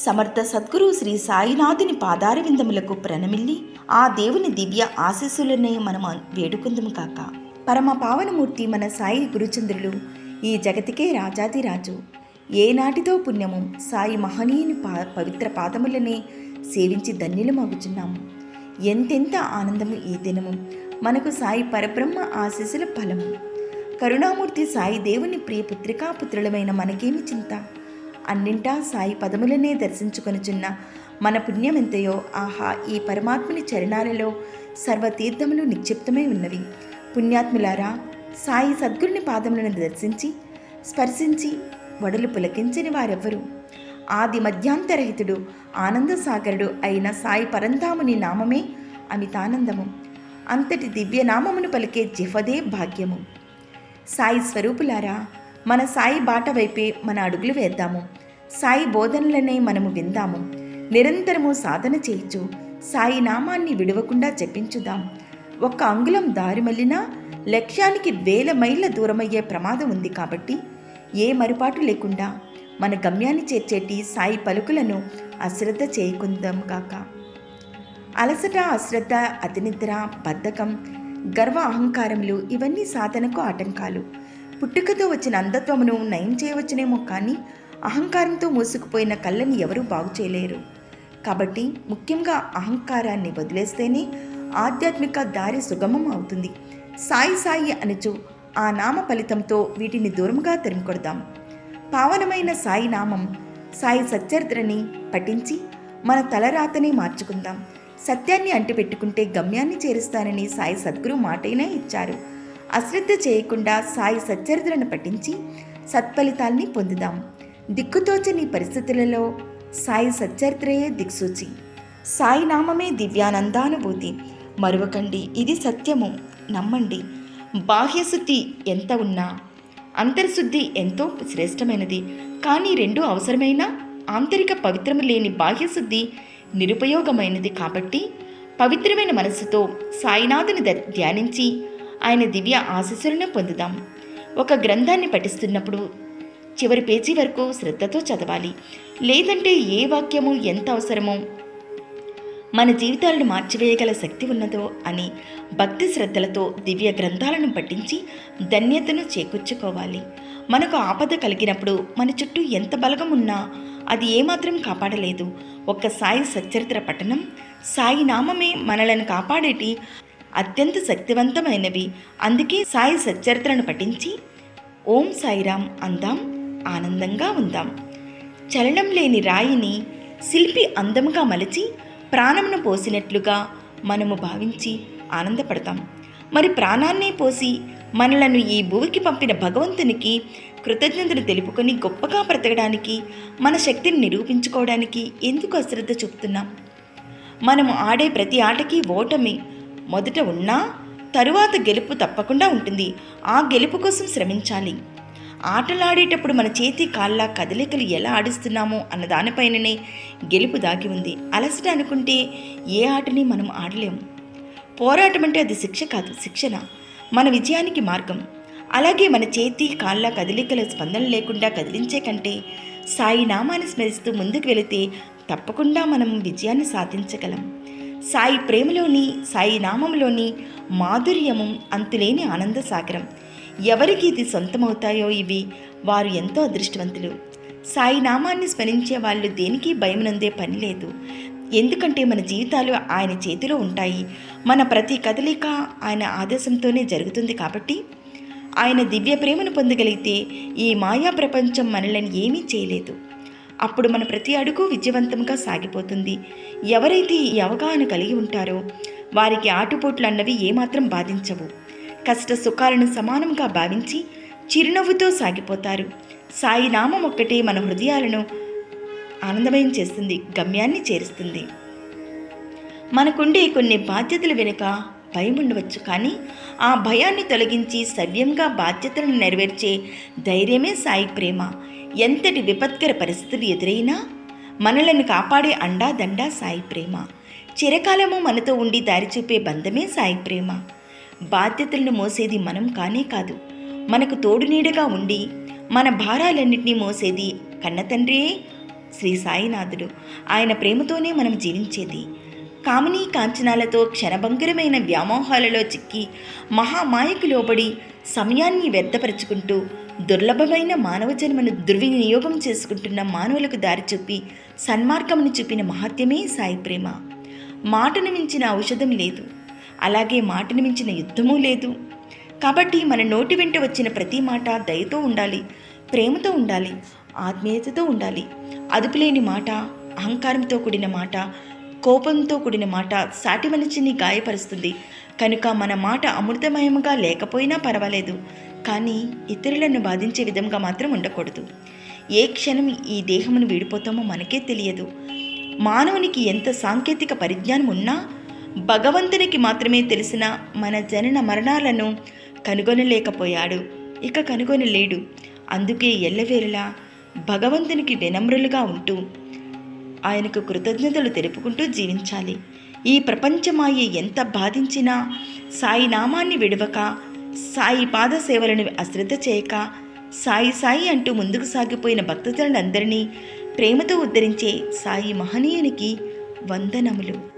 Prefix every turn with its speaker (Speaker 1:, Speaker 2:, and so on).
Speaker 1: సమర్థ సద్గురు శ్రీ సాయినాథుని పాదారవిందములకు ప్రణమిల్లి. ఆ దేవుని దివ్య ఆశీస్సులనే మనం వేడుకుందుము కాక. పరమ పావనమూర్తి మన సాయి గురుచంద్రులు ఈ జగతికే రాజాదిరాజు. ఏనాటితో పుణ్యము సాయి మహనీయుని పా పవిత్ర పాదములనే సేవించి ధన్యులమగుచున్నాము ఎంతెంత ఆనందము ఈ దినము! మనకు సాయి పరబ్రహ్మ ఆశీస్సుల ఫలము. కరుణామూర్తి సాయి దేవుని ప్రియ పుత్రికాపుత్రులమైన మనకేమి చింత? అన్నింటా సాయి పదములనే దర్శించుకొనుచున్న మన పుణ్యమెంతయో ఆహా ఈ పరమాత్ముని చరణాలలో సర్వతీర్థములు నిక్షిప్తమై ఉన్నవి. పుణ్యాత్ములారా సాయి సద్గురుని పాదములను దర్శించి స్పర్శించి వడలు పులకించని వారెవ్వరు. ఆది మధ్యాంతరహితుడు ఆనందసాగరుడు అయిన సాయి పరంధాముని నామమే అమితానందము. అంతటి దివ్య నామమును పలికే జిఫదే భాగ్యము. సాయి స్వరూపులారా మన సాయి బాట వైపే మన అడుగులు వేద్దాము. సాయి బోధనలనే మనము విందాము. నిరంతరము సాధన చేయొచ్చు సాయి నామాన్ని విడవకుండా జపించుదాం. ఒక్క అంగుళం దారి మళ్ళినా లక్ష్యానికి వేల మైళ్ళ దూరమయ్యే ప్రమాదం ఉంది కాబట్టి ఏ మరుపాటు లేకుండా మన గమ్యాన్ని చేర్చేటి సాయి పలుకులను అశ్రద్ధ చేయకుందాం కాక. అలసట అశ్రద్ధ అతినిద్ర బద్ధకం గర్వ అహంకారములు ఇవన్నీ సాధనకు ఆటంకాలు. పుట్టుకతో వచ్చిన అంధత్వమును నయం చేయవచ్చునేమో కానీ అహంకారంతో మూసుకుపోయిన కళ్ళని ఎవరూ బాగు చేయలేరు. కాబట్టి ముఖ్యంగా అహంకారాన్ని వదిలేస్తేనే ఆధ్యాత్మిక దారి సుగమం అవుతుంది. సాయి సాయి అనుచు ఆ నామ ఫలితంతో వీటిని దూరంగా తరిమికొడదాం. పావనమైన సాయి నామం సాయి సచ్చరిత్రని పఠించి మన తలరాతని మార్చుకుందాం. సత్యాన్ని అంటిపెట్టుకుంటే గమ్యాన్ని చేరుస్తానని సాయి సద్గురు మాటైనా ఇచ్చారు. అశ్రద్ధ చేయకుండా సాయి సచ్చరిత్రను పఠించి సత్ఫలితాల్ని పొందుదాం. దిక్కుతోచని పరిస్థితులలో సాయి సచ్చరిత్రయే దిక్సూచి. సాయి నామమే దివ్యానందానుభూతి. మరువకండి ఇది సత్యము. నమ్మండి. బాహ్యశుద్ధి ఎంత ఉన్నా అంతర్శుద్ధి ఎంతో శ్రేష్టమైనది. కానీ రెండు అవసరమైన ఆంతరిక పవిత్రము లేని బాహ్యశుద్ధి నిరుపయోగమైనది కాబట్టి పవిత్రమైన మనస్సుతో సాయినాథుని ధ్యానించి ఆయన దివ్య ఆశీస్సులను పొందుదాం. ఒక గ్రంథాన్ని పఠిస్తున్నప్పుడు చివరి పేజీ వరకు శ్రద్ధతో చదవాలి. లేదంటే ఏ వాక్యము ఎంత అవసరమో? మన జీవితాలను మార్చివేయగల శక్తి ఉన్నదో అని భక్తి శ్రద్ధలతో దివ్య గ్రంథాలను పఠించి ధన్యతను చేకూర్చుకోవాలి. మనకు ఆపద కలిగినప్పుడు మన చుట్టూ ఎంత బలగం ఉన్నా అది ఏమాత్రం కాపాడలేదు. ఒక్క సాయి సచ్చరిత్ర పఠనం సాయి నామమే మనలను కాపాడేటి అత్యంత శక్తివంతమైనవి. అందుకే సాయి సచ్చరిత్రను పఠించి ఓం సాయిరాం అందాం. ఆనందంగా ఉందాం. చలనం లేని రాయిని శిల్పి అందముగా మలచి ప్రాణమును పోసినట్లుగా మనము భావించి ఆనందపడతాం. మరి ప్రాణాన్నే పోసి మనలను ఈ భూమికి పంపిన భగవంతునికి కృతజ్ఞతలు తెలుపుకొని గొప్పగా బ్రతకడానికి మన శక్తిని నిరూపించుకోవడానికి ఎందుకు అశ్రద్ధ చూపుతున్నాం? మనము ఆడే ప్రతి ఆటకి ఓటమి మొదట ఉన్నా తరువాత గెలుపు తప్పకుండా ఉంటుంది. ఆ గెలుపు కోసం శ్రమించాలి. ఆటలాడేటప్పుడు మన చేతి కాళ్ళ కదలికలు ఎలా ఆడిస్తున్నామో అన్న దానిపైననే గెలుపు దాగి ఉంది. అలసట అనుకుంటే ఏ ఆటని మనం ఆడలేము పోరాటం అంటే అది శిక్ష కాదు శిక్షణ. మన విజయానికి మార్గం. అలాగే మన చేతి కాళ్ళ కదలికల స్పందన లేకుండా కదిలించే కంటే సాయి నామాన్ని స్మరిస్తూ ముందుకు వెళితే తప్పకుండా మనం విజయాన్ని సాధించగలం. సాయి ప్రేమలోని సాయి నామంలోని మాధుర్యము అంతులేని ఆనంద సాగరం ఎవరికి ఇది సొంతమవుతాయో ఇవి? వారు ఎంతో అదృష్టవంతులు. సాయి నామాన్ని స్మరించే వాళ్ళు దేనికి భయమునందే పని లేదు. ఎందుకంటే మన జీవితాలు ఆయన చేతిలో ఉంటాయి. మన ప్రతి కదలిక ఆయన ఆదేశంతోనే జరుగుతుంది కాబట్టి ఆయన దివ్య ప్రేమను పొందగలిగితే ఈ మాయా ప్రపంచం మనలను ఏమీ చేయలేదు. అప్పుడు మన ప్రతి అడుగు విజయవంతంగా సాగిపోతుంది. ఎవరైతే ఈ అవగాహన కలిగి ఉంటారో వారికి ఆటుపోట్లు అన్నవి ఏమాత్రం బాధించవు. కష్ట సుఖాలను సమానంగా భావించి చిరునవ్వుతో సాగిపోతారు. సాయినామం ఒక్కటే మన హృదయాలను ఆనందమయం చేస్తుంది గమ్యాన్ని చేరుస్తుంది. మనకుండే కొన్ని బాధ్యతల వెనుక భయం ఉండవచ్చు కానీ ఆ భయాన్ని తొలగించి సవ్యంగా బాధ్యతలను నెరవేర్చే ధైర్యమే సాయి ప్రేమ. ఎంతటి విపత్కర పరిస్థితులు ఎదురైనా మనలను కాపాడే అండా దండా సాయి ప్రేమ. చిరకాలము మనతో ఉండి దారి చూపే బంధమే సాయి ప్రేమ. బాధ్యతలను మోసేది మనం కానే కాదు. మనకు తోడు నీడగా ఉండి మన భారాలన్నింటినీ మోసేది కన్నతండ్రియే శ్రీ సాయినాథుడు. ఆయన ప్రేమతోనే మనం జీవించేది. కామినీ కాంచనాలతో క్షణభంగురమైన వ్యామోహాలలో చిక్కి మహామాయకు లోబడి సమయాన్ని వ్యర్థపరచుకుంటూ దుర్లభమైన మానవ జన్మను దుర్వినియోగం చేసుకుంటున్న మానవులకు దారి చూపి సన్మార్గమును చూపిన మహత్యమే సాయి ప్రేమ. మాటను మించిన ఔషధం లేదు. అలాగే మాటను మించిన యుద్ధమూ లేదు. కాబట్టి మన నోటి వెంట వచ్చిన ప్రతి మాట దయతో ఉండాలి ప్రేమతో ఉండాలి ఆత్మీయతతో ఉండాలి. అదుపులేని మాట అహంకారంతో కూడిన మాట కోపంతో కూడిన మాట సాటి మనిషిని గాయపరుస్తుంది. కనుక మన మాట అమృతమయముగా లేకపోయినా పర్వాలేదు కానీ ఇతరులను బాధించే విధంగా మాత్రం ఉండకూడదు. ఏ క్షణం ఈ దేహమును వీడిపోతామో మనకే తెలియదు. మానవునికి ఎంత సాంకేతిక పరిజ్ఞానం ఉన్నా భగవంతునికి మాత్రమే తెలిసిన మన జనన మరణాలను కనుగొనలేకపోయాడు. ఇక కనుగొనలేడు అందుకే ఎల్లవేళలా భగవంతునికి వినమ్రులుగా ఉంటూ ఆయనకు కృతజ్ఞతలు తెలుపుకుంటూ జీవించాలి. ఈ ప్రపంచమాయ ఎంత బాధించినా సాయి నామాన్ని విడవక సాయి పాద సేవలను అశ్రద్ధ చేయక సాయి సాయి అంటూ ముందుకు సాగిపోయిన భక్తజనులందరినీ ప్రేమతో ఉద్ధరించే సాయి మహనీయునికి వందనములు.